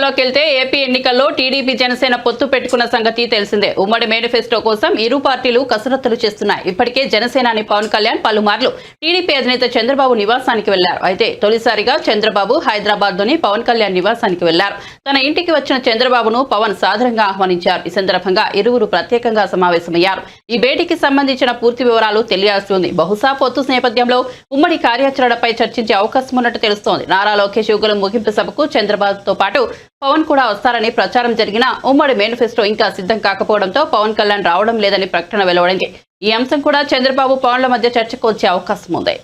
వివరాల్లోకి వెళ్తే ఏపీ ఎన్నికల్లో టీడీపీ జనసేన పొత్తు పెట్టుకున్న సంగతి తెలిసిందే. ఉమ్మడి మేనిఫెస్టో కోసం ఇరు పార్టీలు కసరత్తులు చేస్తున్నాయి. ఇప్పటికే జనసేనాని పవన్ కళ్యాణ్ పలుమార్లు టీడీపీ అధినేత చంద్రబాబు నివాసానికి వెళ్ళారు. అయితే తొలిసారిగా చంద్రబాబు హైదరాబాద్లోని పవన్ కళ్యాణ్ నివాసానికి వెళ్ళారు. తన ఇంటికి వచ్చిన చంద్రబాబును పవన్ సాధారణంగా ఆహ్వానించారు. ఈ సందర్భంగా ఇరువురు ప్రత్యేకంగా సమావేశమయ్యారు. ఈ భేటీకి సంబంధించిన పూర్తి వివరాలు తెలియాల్సి ఉంది. బహుశా పొత్తు నేపథ్యంలో ఉమ్మడి కార్యాచరణపై చర్చించే అవకాశం ఉన్నట్టు తెలుస్తోంది. నారా లోకేష్ యుగల ముగింపు సభకు చంద్రబాబుతో పాటు పవన్ కూడా వస్తారని ప్రచారం జరిగిన ఉమ్మడి మేనిఫెస్టో ఇంకా సిద్ధం కాకపోవడంతో పవన్ కళ్యాణ్ రావడం లేదని ప్రకటన వెలువడింది. ఈ అంశం కూడా చంద్రబాబు పవన్ల మధ్య చర్చకు వచ్చే అవకాశం ఉంది.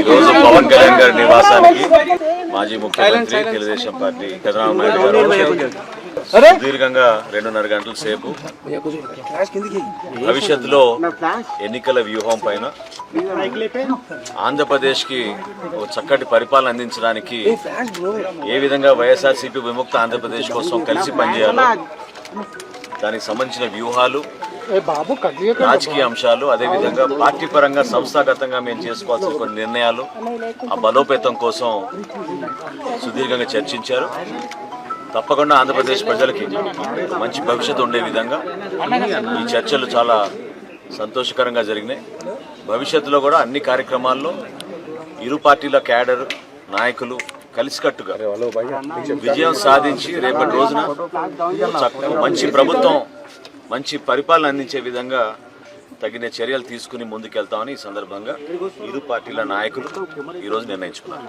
ఈరోజు పవన్ కళ్యాణ్ గారి నివాసానికి మాజీ ముఖ్యమంత్రి తెలుగుదేశం పార్టీ చంద్రబాబు నాయుడు గారు సుదీర్ఘంగా రెండున్నర గంటల సేపు భవిష్యత్తులో ఎన్నికల వ్యూహం పైన ఆంధ్రప్రదేశ్కి ఒక చక్కటి పరిపాలన అందించడానికి ఏ విధంగా వైఎస్ఆర్సీపీ విముక్త ఆంధ్రప్రదేశ్ కోసం కలిసి పనిచేయాలో దానికి సంబంధించిన వ్యూహాలు రాజకీయ అంశాలు అదేవిధంగా పార్టీ పరంగా సంస్థాగతంగా మేము చేసుకోవాల్సిన కొన్ని నిర్ణయాలు ఆ బలోపేతం కోసం సుదీర్ఘంగా చర్చించారు. తప్పకుండా ఆంధ్రప్రదేశ్ ప్రజలకి మంచి భవిష్యత్తు ఉండే విధంగా ఈ చర్చలు చాలా సంతోషకరంగా జరిగినాయి. భవిష్యత్తులో కూడా అన్ని కార్యక్రమాల్లో ఇరు పార్టీల క్యాడర్ నాయకులు కలిసికట్టుగా విజయం సాధించి రేపటి రోజున మంచి ప్రభుత్వం మంచి పరిపాలన అందించే విధంగా తగిన చర్యలు తీసుకుని ముందుకెళ్తామని ఈ సందర్భంగా ఇరు పార్టీల నాయకులు ఈరోజు నిర్ణయించుకున్నారు.